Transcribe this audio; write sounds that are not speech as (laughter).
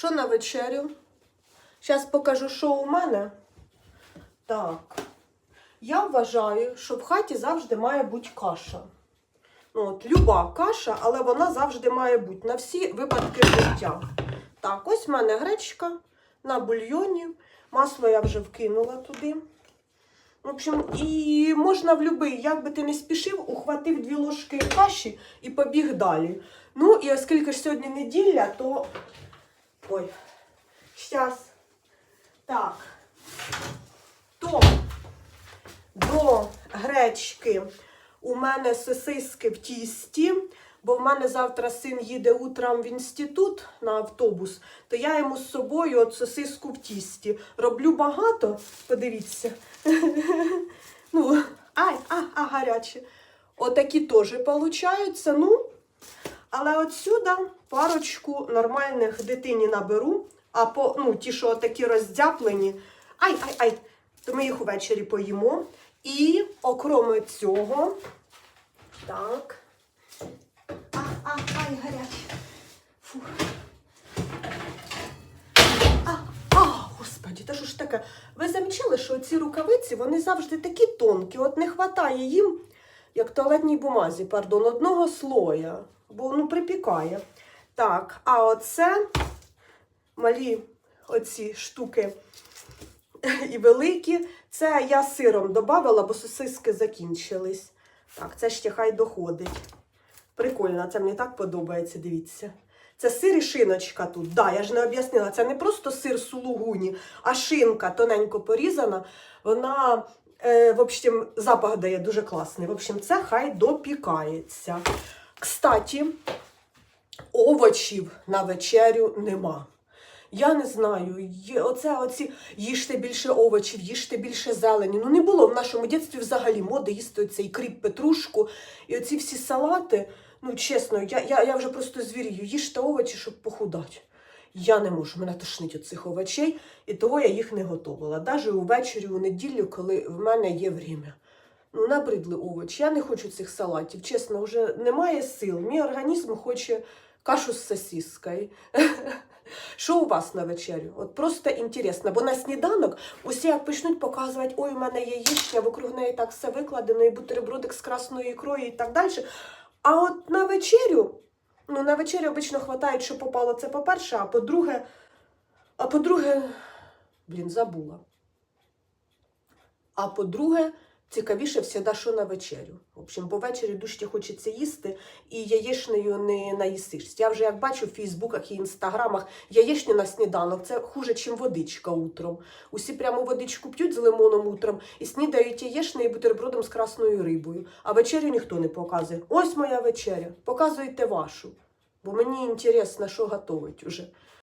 Що на вечерю? Зараз покажу, що у мене. Так. Я вважаю, що в хаті завжди має бути каша. Ну, от, люба каша, але вона завжди має бути на всі випадки життя. Так, ось в мене гречка на бульйоні. Масло я вже вкинула туди. В общем, і можна в любий, як би ти не спішив, ухватив дві ложки каші і побіг далі. Ну, і оскільки ж сьогодні неділя, то. Ой, щас. Так. То до гречки у мене сосиски в тісті, бо в мене завтра син їде утром в інститут на автобус, то я йому з собою от сосиску в тісті. Роблю багато, подивіться. (laughs) Ну, ай, а, а, гаряче. Отакі теж получаються. Ну, але отсюда парочку нормальних дитині наберу, а по, ну, ті, що такі роздяплені, ай, ай, ай, то ми їх увечері поїмо. І окрім цього, так. А, а, ай, гаряче. Фух. А, а, господі, та що ж таке? Ви замічали, що ці рукавиці, вони завжди такі тонкі, от не вистачає їм, як туалетній бумазі, пардон, одного слоя, бо ну припікає. Так, а оце малі оці штуки і великі. Це я сиром додавала, бо сосиски закінчились. Так, це ще хай доходить. Прикольно, це мені так подобається, дивіться. Це сир і шиночка тут. Да, я ж не об'яснила. Це не просто сир сулугуні, а шинка тоненько порізана. Вона, е, в общем, запах дає дуже класний. В общем, це хай допікається. Кстати, овочів на вечерю нема. Я не знаю, оце оці їжте більше овочів, їжте більше зелені. Ну не було в нашому дитинстві взагалі моди їсти цей кріп петрушку і оці всі салати. Ну, чесно, я, я, я вже просто звірію, їжте овочі, щоб похудати. Я не можу, мене тошнить від цих овочей, і того я їх не готувала. Навіть увечері, у неділю, коли в мене є время. Ну, набридли овочі. Я не хочу цих салатів. Чесно, вже немає сил. Мій організм хоче кашу з сосіскою. (laughs) Що у вас на вечерю? От просто інтересно, бо на сніданок усі як почнуть показувати, ой, у мене є яєчня, вокруг неї так все викладено, і бутербродик з красною ікрою і так далі. А от на вечерю, ну на вечері обично хватає, що попало це по-перше, а по-друге, а по-друге, блін, забула. А по-друге, цікавіше всіда, що на вечерю. В общем, бо ввечері дужче хочеться їсти, і яєчнею не наїсишся. Я вже як бачу в Фейсбуках і інстаграмах яєчню на сніданок. Це хуже, ніж водичка утром. Усі прямо водичку п'ють з лимоном утром і снідають яєчнею і бутербродом з красною рибою. А вечерю ніхто не показує. Ось моя вечеря. Показуйте вашу. Бо мені інтересно, що готовить уже.